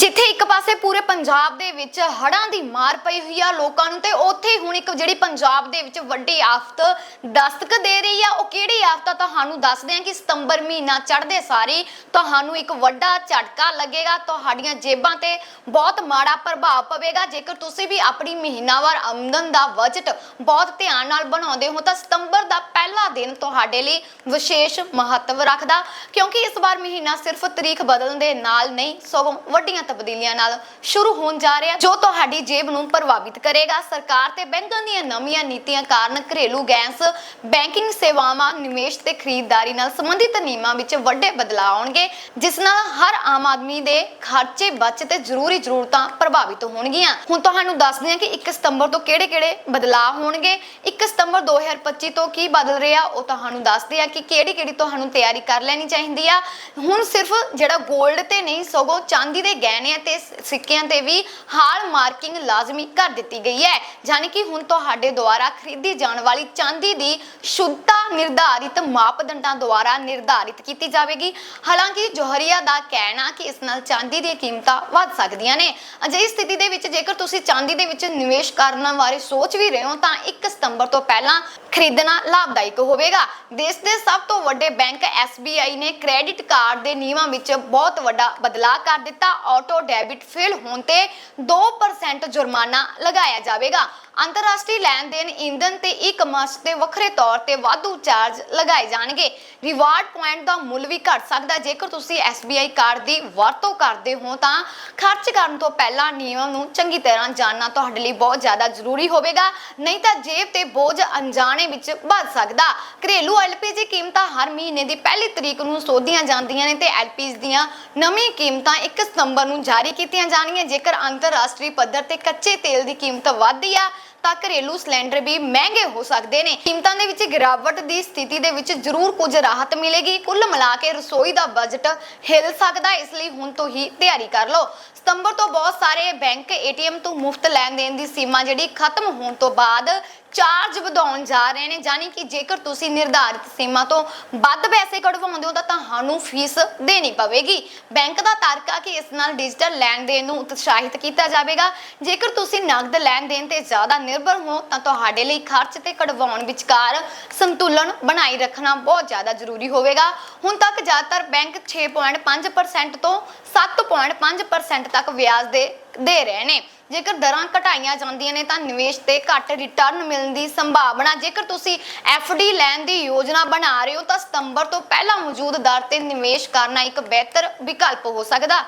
ਜਿੱਥੇ ਇੱਕ ਪਾਸੇ ਪੂਰੇ ਪੰਜਾਬ ਦੇ ਵਿੱਚ ਹੜਾਂ ਦੀ ਮਾਰ ਪਈ ਹੋਈ ਆ ਲੋਕਾਂ ਨੂੰ, ਤੇ ਉੱਥੇ ਹੁਣ ਇੱਕ ਜਿਹੜੀ ਪੰਜਾਬ ਦੇ ਵਿੱਚ ਵੱਡੀ ਆਫਤ ਦਸਤਕ ਦੇ ਰਹੀ ਆ, ਉਹ ਕਿਹੜੀ ਆਫਤ ਆ ਤੁਹਾਨੂੰ ਦੱਸਦੇ ਹਾਂ ਕਿ ਸਤੰਬਰ ਮਹੀਨਾ ਚੜ੍ਹਦੇ ਸਾਰੀ ਤੁਹਾਨੂੰ ਇੱਕ ਵੱਡਾ ਝਟਕਾ ਲੱਗੇਗਾ, ਤੁਹਾਡੀਆਂ ਜੇਬਾਂ ਤੇ ਬਹੁਤ ਮਾੜਾ ਪ੍ਰਭਾਵ ਪਵੇਗਾ। ਜੇਕਰ ਤੁਸੀਂ ਵੀ ਆਪਣੀ ਮਹੀਨਾਵਾਰ ਆਮਦਨ ਦਾ ਬਜਟ ਬਹੁਤ ਧਿਆਨ ਨਾਲ ਬਣਾਉਂਦੇ ਹੋ, ਤਾਂ ਸਤੰਬਰ ਦਾ ਪਹਿਲਾ ਦਿਨ ਤੁਹਾਡੇ ਲਈ ਵਿਸ਼ੇਸ਼ ਮਹੱਤਵ ਰੱਖਦਾ, ਕਿਉਂਕਿ ਇਸ ਵਾਰ ਮਹੀਨਾ ਸਿਰਫ ਤਰੀਕ ਬਦਲਣ ਦੇ ਨਾਲ ਨਹੀਂ, ਸਗੋਂ ਵੱਡੀਆਂ ਤਬਦੀਲੀਆਂ ਨਾਲ ਸ਼ੁਰੂ ਹੋਣ ਜਾ ਰਿਹਾ, ਜੋ ਤੁਹਾਡੀ ਜੇਬ ਨੂੰ ਪ੍ਰਭਾਵਿਤ ਕਰੇਗਾ। ਸਰਕਾਰ ਤੇ ਬੈਂਕਾਂ ਦੀਆਂ ਨਵੀਆਂ ਨੀਤੀਆਂ ਕਾਰਨ ਘਰੇਲੂ ਗੈਸ ਬੈਂਕਿੰਗ ਸੇਵਾਵਾਂ, ਨਿਵੇਸ਼ ਤੇ ਖਰੀਦਦਾਰੀ ਨਾਲ ਸੰਬੰਧਿਤ ਨਿਯਮਾਂ ਵਿੱਚ ਵੱਡੇ ਬਦਲਾਅ ਆਉਣਗੇ, ਜਿਸ ਨਾਲ ਹਰ ਆਮ ਆਦਮੀ ਦੇ ਖਰਚੇ ਬਚਤ ਤੇ ਜ਼ਰੂਰੀ ਜ਼ਰੂਰਤਾਂ ਪ੍ਰਭਾਵਿਤ ਹੋਣਗੀਆਂ। ਹੁਣ ਤੁਹਾਨੂੰ ਦੱਸਦੇ ਹਾਂ ਕਿ 1 ਸਤੰਬਰ ਤੋਂ ਕਿਹੜੇ-ਕਿਹੜੇ ਬਦਲਾਅ ਹੋਣਗੇ। 1 ਸਤੰਬਰ 2025 ਤੋਂ ਕੀ ਬਦਲ ਰਿਹਾ, ਉਹ ਤੁਹਾਨੂੰ ਦੱਸਦੇ ਆ ਕਿ ਕਿਹੜੀ-ਕਿਹੜੀ ਤੁਹਾਨੂੰ ਤਿਆਰੀ ਕਰ ਲੈਣੀ ਚਾਹੀਦੀ ਆ। ਹੁਣ ਸਿਰਫ ਜਿਹੜਾ 골ਡ ਤੇ ਨਹੀਂ, ਸਗੋਂ ਚਾਂਦੀ ਦੇ ਗਹਿਣਿਆਂ ਤੇ ਸਿੱਕਿਆਂ ਤੇ ਵੀ ਹਾਲ ਮਾਰਕਿੰਗ ਲਾਜ਼ਮੀ ਕਰ ਦਿੱਤੀ ਗਈ ਹੈ। ਯਾਨੀ ਕਿ ਹੁਣ ਤੁਹਾਡੇ ਦੁਆਰਾ ਖਰੀਦੀ ਜਾਣ ਵਾਲੀ ਚਾਂਦੀ ਦੀ ਸ਼ੁੱਧਤਾ ਨਿਰਧਾਰਿਤ ਮਾਪਦੰਡਾਂ ਦੁਆਰਾ ਨਿਰਧਾਰਿਤ ਕੀਤੀ ਜਾਵੇਗੀ। ਹਾਲਾਂਕਿ ਜੋਹਰੀਆ ਦਾ ਕਹਿਣਾ ਕਿ ਇਸ ਨਾਲ ਚਾਂਦੀ ਦੀਆਂ ਕੀਮਤਾਂ ਵੱਧ ਸਕਦੀਆਂ ਨੇ। ਅਜਿਹੀ ਸਥਿਤੀ ਦੇ ਵਿੱਚ ਜੇਕਰ ਤੁਸੀਂ ਚਾਂਦੀ ਦੇ ਵਿੱਚ ਨਿਵੇਸ਼ ਕਰਨ ਬਾਰੇ ਸੋਚ ਵੀ ਰਹੇ ਹੋ ਤਾਂ 1 ਸਤੰਬਰ ਤੋਂ ਪਹਿਲਾਂ ਖਰੀਦਣਾ ਲਾਭਦਾਇਕ ਹੋਵੇਗਾ। ਦੇਸ਼ ਦੇ ਸਭ ਤੋਂ ਵੱਡੇ ਬੈਂਕ SBI ਨੇ ਕ੍ਰੈਡਿਟ ਕਾਰਡ ਦੇ ਨਿਯਮਾਂ ਵਿੱਚ ਬਹੁਤ ਵੱਡਾ ਬਦਲਾਅ ਕਰ ਦਿੱਤਾ। ਆਟੋ ਡੈਬਿਟ ਫੇਲ ਹੋਣ ਤੇ 2% ਜੁਰਮਾਨਾ ਲਗਾਇਆ ਜਾਵੇਗਾ। ਅੰਤਰਰਾਸ਼ਟਰੀ ਲੈਣ ਦੇਣ ਇੰਧਨ ਤੇ ਈ-ਕਮਰਸ ਤੇ ਵੱਖਰੇ ਤੌਰ ਤੇ ਵਾਧੂ ਚਾਰਜ ਲਗਾਏ ਜਾਣਗੇ। ਰਿਵਾਰਡ ਪੁਆਇੰਟ ਦਾ ਮੁੱਲ ਵੀ ਘਟ ਸਕਦਾ ਜੇਕਰ ਤੁਸੀਂ SBI ਕਾਰਡ ਦੀ ਵਰਤੋਂ ਕਰਦੇ ਹੋ ਤਾਂ ਖਰਚ ਕਰਨ ਤੋਂ ਪਹਿਲਾਂ ਨਿਯਮ ਨੂੰ ਚੰਗੀ ਤਰ੍ਹਾਂ ਜਾਣਨਾ ਤੁਹਾਡੇ ਲਈ ਬਹੁਤ ਜ਼ਿਆਦਾ ਜ਼ਰੂਰੀ ਹੋਵੇਗਾ। ਨਹੀਂ ਤਾਂ ਜੇਬ ਤੇ ਬੋਝ ਅਣਜਾਣ ਵਿੱਚ ਵੱਧ ਸਕਦਾ। ਘਰੇਲੂ LPG ਕੀਮਤਾਂ ਹਰ ਮਹੀਨੇ ਦੀ ਪਹਿਲੀ ਤਰੀਕ ਨੂੰ ਸੋਧੀਆਂ ਜਾਂਦੀਆਂ ਨੇ ਤੇ LPG ਦੀਆਂ ਨਵੀਂ ਕੀਮਤਾਂ 1 ਸਤੰਬਰ ਨੂੰ ਜਾਰੀ ਕੀਤੀਆਂ ਜਾਣਗੀਆਂ। ਜੇਕਰ ਅੰਤਰਰਾਸ਼ਟਰੀ ਪੱਧਰ ਤੇ ਕੱਚੇ ਤੇਲ ਦੀ ਕੀਮਤ ਵੱਧਦੀ ਆ ਤਾਂ ਘਰੇਲੂ ਸਿਲੰਡਰ ਵੀ ਮਹਿੰਗੇ ਹੋ ਸਕਦੇ ਨੇ। ਕੀਮਤਾਂ ਦੇ ਵਿੱਚ ਗਿਰਾਵਟ ਦੀ ਸਥਿਤੀ ਦੇ ਵਿੱਚ ਜ਼ਰੂਰ ਕੁਝ ਰਾਹਤ ਮਿਲੇਗੀ। ਕੁੱਲ ਮਿਲਾ ਕੇ ਰਸੋਈ ਦਾ ਬਜਟ ਹਿੱਲ ਸਕਦਾ, ਇਸ ਲਈ ਹੁਣ ਤੋਂ ਹੀ ਤਿਆਰੀ ਕਰ ਲਓ। ਸਤੰਬਰ ਤੋਂ ਬਹੁਤ ਸਾਰੇ ਬੈਂਕ ਏਟੀਐਮ ਤੋਂ ਮੁਫਤ ਲੈਣ ਦੇਣ ਦੀ ਸੀਮਾ ਜਿਹੜੀ ਖਤਮ ਹੋਣ ਤੋਂ ਬਾਅਦ ਚਾਰਜ ਵਧਾਉਣ ਜਾ ਰਹੇ ਨੇ। ਜਾਨੀ ਕਿ ਜੇਕਰ ਤੁਸੀਂ ਨਿਰਧਾਰਿਤ ਸੀਮਾ ਤੋਂ ਵੱਧ ਪੈਸੇ ਕਢਵਾਉਂਦੇ ਹੋ, ਤਾਂ ਤੁਹਾਨੂੰ ਫੀਸ ਦੇਣੀ ਪਵੇਗੀ। ਬੈਂਕ ਦਾ ਤਾਰਕਾ ਕਿ ਇਸ ਨਾਲ ਡਿਜੀਟਲ ਲੈਣ ਦੇਣ ਨੂੰ ਉਤਸ਼ਾਹਿਤ ਕੀਤਾ ਜਾਵੇਗਾ। ਜੇਕਰ ਤੁਸੀਂ ਨਗਦ ਲੈਣ ਦੇਣ ਤੇ ਜ਼ਿਆਦਾ ਨਿਰਭਰ ਹੋ ਤਾਂ ਤੁਹਾਡੇ ਲਈ ਖਰਚ ਤੇ ਕਢਵਾਉਣ ਵਿਚਕਾਰ ਸੰਤੁਲਨ ਬਣਾਈ ਰੱਖਣਾ ਬਹੁਤ ਜ਼ਿਆਦਾ ਜ਼ਰੂਰੀ ਹੋਵੇਗਾ। ਹੁਣ ਤੱਕ ਜ਼ਿਆਦਾਤਰ ਬੈਂਕ 6.5% ਤੋਂ 7.5% ਤੱਕ ਵਿਆਜ ਦੇ ਦੇ ਰਹੇ ਨੇ। ਜੇਕਰ ਦਰਾਂ ਘਟਾਈਆਂ ਜਾਂਦੀਆਂ ਨੇ, ਤਾਂ ਨਿਵੇਸ਼ ਤੇ ਘੱਟ ਰਿਟਰਨ ਮਿਲਣ ਦੀ ਸੰਭਾਵਨਾ, ਜੇਕਰ ਤੁਸੀਂ ਡੀ ਲੈਣ ਦੀ ਯੋਜਨਾ ਬਣਾ ਰਹੇ ਹੋ, ਤਾਂ ਸਤੰਬਰ ਤੋਂ ਪਹਿਲਾਂ ਮੌਜੂਦ ਦਰ ਤੇ ਨਿਵੇਸ਼ ਕਰਨਾ ਇੱਕ ਬਿਹਤਰ ਵਿਕਲਪ ਹੋ ਸਕਦਾ।